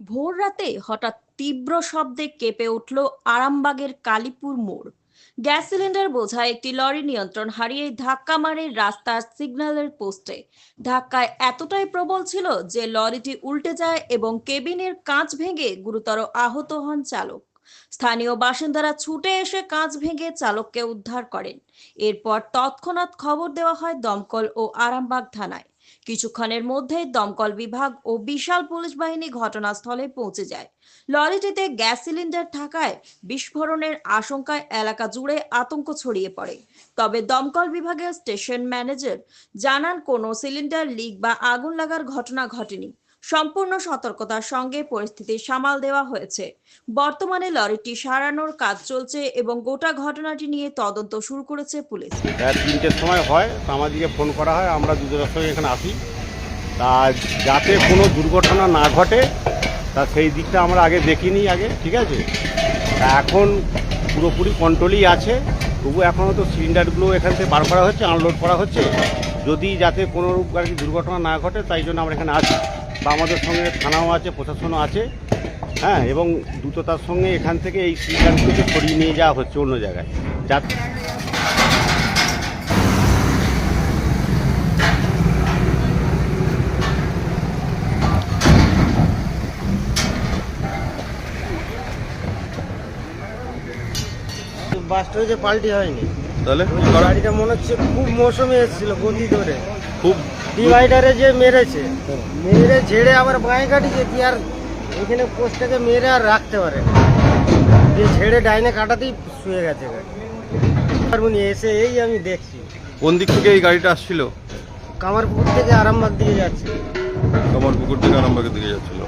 ভোর রাতে হঠাৎ তীব্র শব্দে কেঁপে উঠল আরামবাগের কালীপুর মোড়। গ্যাস সিলিন্ডার বোঝায় একটি লরি নিয়ন্ত্রণ হারিয়ে ধাক্কা মারে রাস্তার সিগন্যালের পোস্টে। ধাক্কায় এতটাই প্রবল ছিল যে লরিটি উল্টে যায় এবং কেবিনের কাঁচ ভেঙে গুরুতর আহত হন চালক। স্থানীয় বাসিন্দারা ছুটে এসে কাঁচ ভেঙে চালককে উদ্ধার করেন। এরপর তৎক্ষণাৎ খবর দেওয়া হয় দমকল ও আরামবাগ থানায়। কিছুক্ষণের মধ্যে দমকল বিভাগ ও বিশাল পুলিশ বাহিনী ঘটনাস্থলে পৌঁছে যায়। লরিটিতে গ্যাস সিলিন্ডার থাকায় বিস্ফোরণের আশঙ্কায় এলাকা জুড়ে আতঙ্ক ছড়িয়ে পড়ে। তবে দমকল বিভাগের স্টেশন ম্যানেজার জানান, কোনো সিলিন্ডার লিক বা আগুন লাগার ঘটনা ঘটেনি। সম্পূর্ণ সতর্কতার সঙ্গে পরিস্থিতি সামাল দেওয়া হয়েছে। বর্তমানে লরিটি সারানোর কাজ চলছে এবং গোটা ঘটনাটি নিয়ে তদন্ত শুরু করেছে পুলিশ। তিনটের সময় হয় আমাদেরকে ফোন করা হয়, আমরা দুজনের সঙ্গে এখানে আসি। তা যাতে কোনো দুর্ঘটনা না ঘটে, তা সেই দিকটা আমরা আগে দেখিনি আগে, ঠিক আছে? তা এখন পুরোপুরি কন্ট্রোলই আছে, তবু এখনও তো সিলিন্ডারগুলো এখান থেকে বার করা হচ্ছে আনলোড করা হচ্ছে। যদি যাতে কোনো আর কি দুর্ঘটনা না ঘটে, তাই জন্য আমরা এখানে আছি। বা আমাদের সঙ্গে থানাও আছে প্রশাসনও আছে হ্যাঁ এবং দ্রুততার সঙ্গে এখান থেকে এই সিলিন্ডারগুলোকে সরিয়ে নিয়ে যাওয়া হচ্ছে অন্য জায়গায়। যা বাসটা যে পাল্টি হয়নি। তাহলে? গাড়িটা মনে হচ্ছে খুব মৌসুমে এসেছিল গতি ধরে। খুব ডিভাইডারে যে মেরেছে মেরে ঝেড়ে আবার বাঁয়ে কাটিছে কি আর এখানে পোস্টটাকে মেরে আর রাখতে পারে। দিয়ে ঝেড়ে ডাইনে কাটাতেই শুয়ে গেছে গাড়ি। এসে এই আমি দেখছি। কোন দিক থেকে এই গাড়িটা আসছিল? কামারপুকুর থেকে আরামবাগ দিকে যাচ্ছে। কামারপুকুর থেকে আরামবাগের দিকে যাচ্ছিল।